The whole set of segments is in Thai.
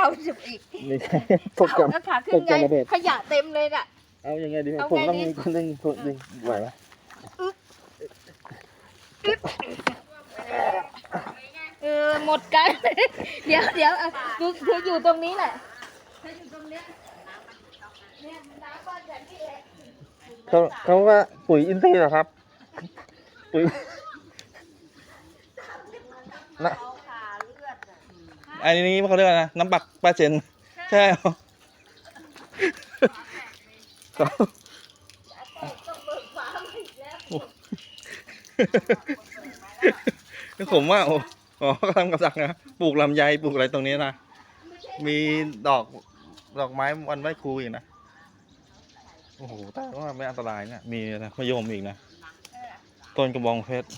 เอาสิบอีกไม่ใช่พวกกับเอาขาขึ้นพวกไงกระเบ็ดขยะเต็มเลยน่ะ เอายังไงดีเอาผมไงต้องดี มีคนหนึงคนหนึงไหวไหมเออหมดกัน เดี๋ยวเดี๋ยวเอาดูคืออยู่ตรงนี้แหละเธออยู่ตรงเนี้ยเนี่ยน้ำก้อนแบบนี้แหละเขาเขาว่าปุ๋ยอินทรีย์เหรอครับ ปุ๋ยนะ เอาขาเลือดอะ อันนี้เขาเรียกว่าอะไรนะน้ำปักปลาเจนใช่เหรอเขาต้องเบิกฟ้ามาอีกแล้วผมว่าโอ้อ๋อกำลังกระสักนะปลูกลำไยปลูกอะไรตรงนี้นะมีดอกดอกไม้วันไหว้ครูอีกนะโอ้โหแต่ว่าไม่อันตรายเนี่ยมีนะมะยมอีกนะต้นกระบองเพชร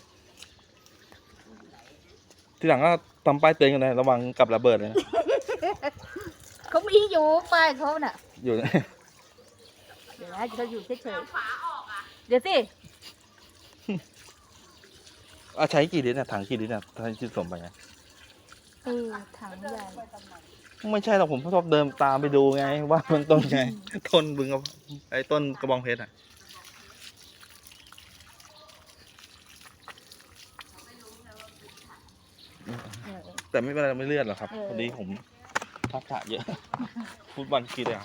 ทีหลังก็ทำป้ายเตือนกันเลยระวังกับระเบิดเลยนะเขามีอยู่ป้ายเขาน่ะ อยู่ เดี๋ยวนะเขาอยู่เฉยๆเดี๋ยวสิเอาใช้กี่ลิตรเนี่ยถังกี่ลิตรเนี่ยถ้าที่สมไปไงเออถังใหญ่ไม่ใช่หรอกผมชอบเดินตามไปดูไง ว่ามันต้นไง ต้นบึงกับไอ้ต้นกระบองเพชรอะ เออ แต่ไม่เป็นไรไม่เลือดหรอกครับเออ พอดีผมทักษะเยอะ ฟุตบอลกีฬา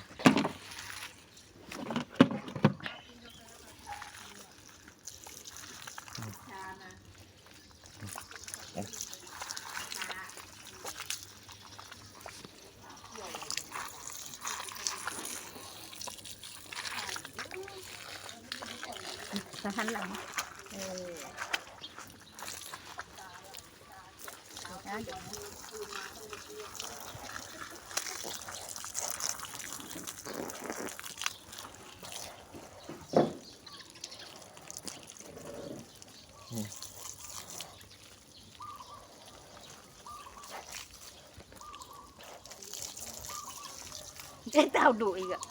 จะหันหลังเออเดี๋ยว นะเดี๋ยวนะเจ๊ดาดุอีกอะ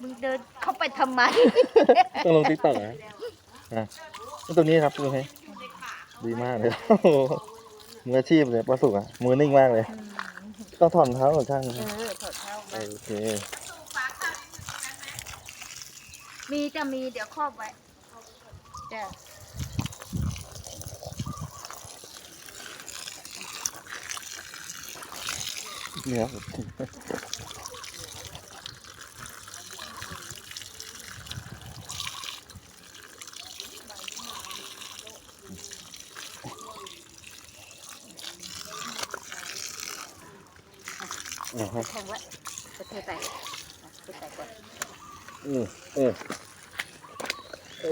มึงเดินเข้าไปทำไม ต้องลงติ๊กต็อกนะอะแล้วตรงนี้ครับดูให้ดีมากเลยโอ้โห มืออาชีพเลยประสุกอะ มือนิ่งมากเลย ต้องถอนเท้าของช่างเออถอดเท้ามาโอเค มีจะมีเดี๋ยวครอบไว้จ้ะนี่ครับอ่าฮะ แทงไว้จะเทใส่จะใส่ก่อนอืมเออเอ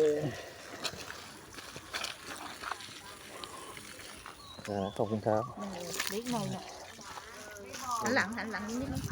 อ่าขอบคุณครับเล็กหน่อยเนี่ยหันหลังหันหลังนิดนึง